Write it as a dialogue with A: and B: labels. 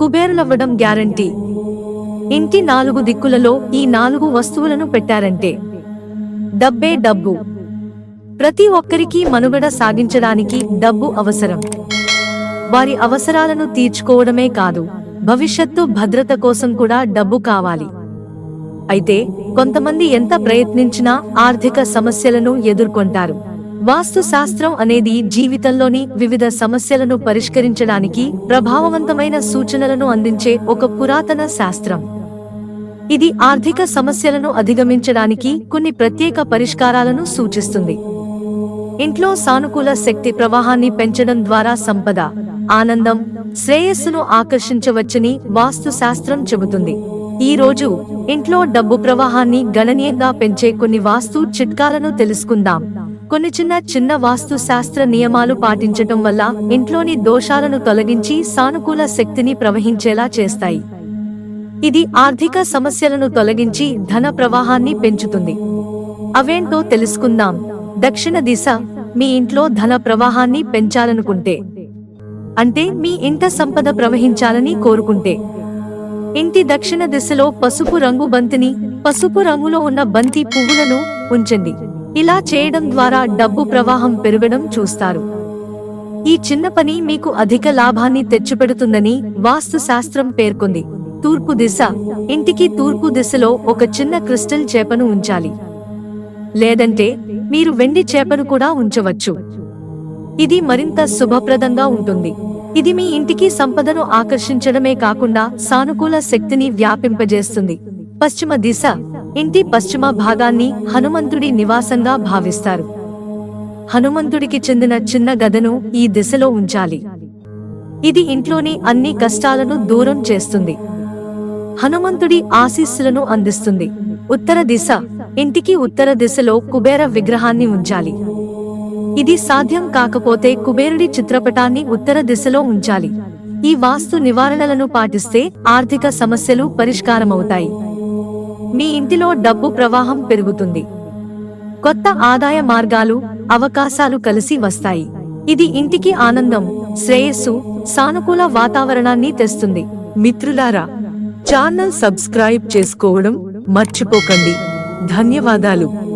A: కుబేరులవ్వడం guarantee. ఇంటి నాలుగు దిక్కులలో ఈ నాలుగు వస్తువులను పెట్టారంటే. డబ్బే డబ్బు. ప్రతి ఒక్కరికి మనుగడ సాగించడానికి డబ్బు అవసరం. వారి అవసరాలను తీర్చుకోవడమే కాదు భవిష్యత్తు భద్రత కోసం కూడా డబ్బు కావాలి. అయితే కొంతమంది ఎంత ప్రయత్నించినా ఆర్థిక సమస్యలను ఎదుర్కొంటారు. వాస్తు శాస్త్రం అనేది జీవితంలోని వివిధ సమస్యలను పరిష్కరించడానికి ప్రభావవంతమైన సూచనలను అందించే ఒక పురాతన శాస్త్రం. ఇది ఆర్థిక సమస్యలను అధిగమించడానికి కొన్ని ప్రత్యేక పరిష్కారాలను సూచిస్తుంది. ఇంట్లో సానుకూల శక్తి ప్రవాహాన్ని పెంచడం ద్వారా సంపద ఆనందం శ్రేయస్సును ఆకర్షించవచ్చని వాస్తు శాస్త్రం చెబుతుంది. ఈ రోజు ఇంట్లో డబ్బు ప్రవాహాన్ని గణనీయంగా పెంచే కొన్ని వాస్తు చిట్కాలను తెలుసుకుందాం. కొన్ని చిన్న చిన్న వాస్తు శాస్త్ర నియమాలు పాటించటం వల్ల ఇంట్లోని దోషాలను తొలగించి సానుకూల శక్తిని ప్రవహించేలా చేస్తాయి. ఇది ఆర్థిక సమస్యలను తొలగించి ధన ప్రవాహాన్ని పెంచుతుంది. అవేంటో తెలుసుకుందాం. దక్షిణ దిశ మీ ఇంట్లో ధన ప్రవాహాన్ని పెంచాలనుకుంటే. అంటే మీ ఇంట సంపద ప్రవహించాలని కోరుకుంటే. ఇంటి దక్షిణ దిశలో పసుపు రంగు బంతిని పసుపు రంగులో ఉన్న బంతి పువ్వులను ఉంచండి. ఇలా చేయడం ద్వారా డబ్బు ప్రవాహం పెరగడం చూస్తారు. ఈ చిన్న పని మీకు అధిక లాభాన్ని తెచ్చిపెడుతుందని వాస్తు శాస్త్రం పేర్కొంది. తూర్పు దిశ. ఇంటికి తూర్పు దిశలో ఒక చిన్న క్రిస్టల్ చేపను ఉంచాలి. లేదంటే మీరు వెండి చేపను కూడా ఉంచవచ్చు. ఇది మరింత శుభప్రదంగా ఉంటుంది. ఇది మీ ఇంటికి సంపదను ఆకర్షించడమే కాకుండా సానుకూల శక్తిని వ్యాపింపజేస్తుంది. పశ్చిమ దిశ. ఇంటి పశ్చిమ భాగాన్ని హనుమంతుడి నివాసంగా భావిస్తారు. హనుమంతుడికి చెందిన చిన్న గదను ఈ దిశలో ఉంచాలి. ఇది ఇంట్లోని అన్ని కష్టాలను దూరం చేస్తుంది. హనుమంతుడి ఆశీస్సులను అందిస్తుంది. ఉత్తర దిశ ఇంటికి ఉత్తర దిశలో కుబేర విగ్రహాన్ని ఉంచాలి. ఇది సాధ్యం కాకపోతే కుబేరుడి చిత్రపటాన్ని ఉత్తర దిశలో ఉంచాలి. ఈ వాస్తు నివారణలను పాటిస్తే ఆర్థిక సమస్యలు పరిష్కారమవుతాయి. మీ ఇంటిలో డబ్బు ప్రవాహం పెరుగుతుంది. కొత్త ఆదాయ మార్గాలు అవకాశాలు కలిసి వస్తాయి. ఇది ఇంటికి ఆనందం శ్రేయస్సు సానుకూల వాతావరణాన్ని తెస్తుంది.
B: మిత్రులారా ఛానల్ సబ్స్క్రైబ్ చేసుకోవడం మర్చిపోకండి. ధన్యవాదాలు.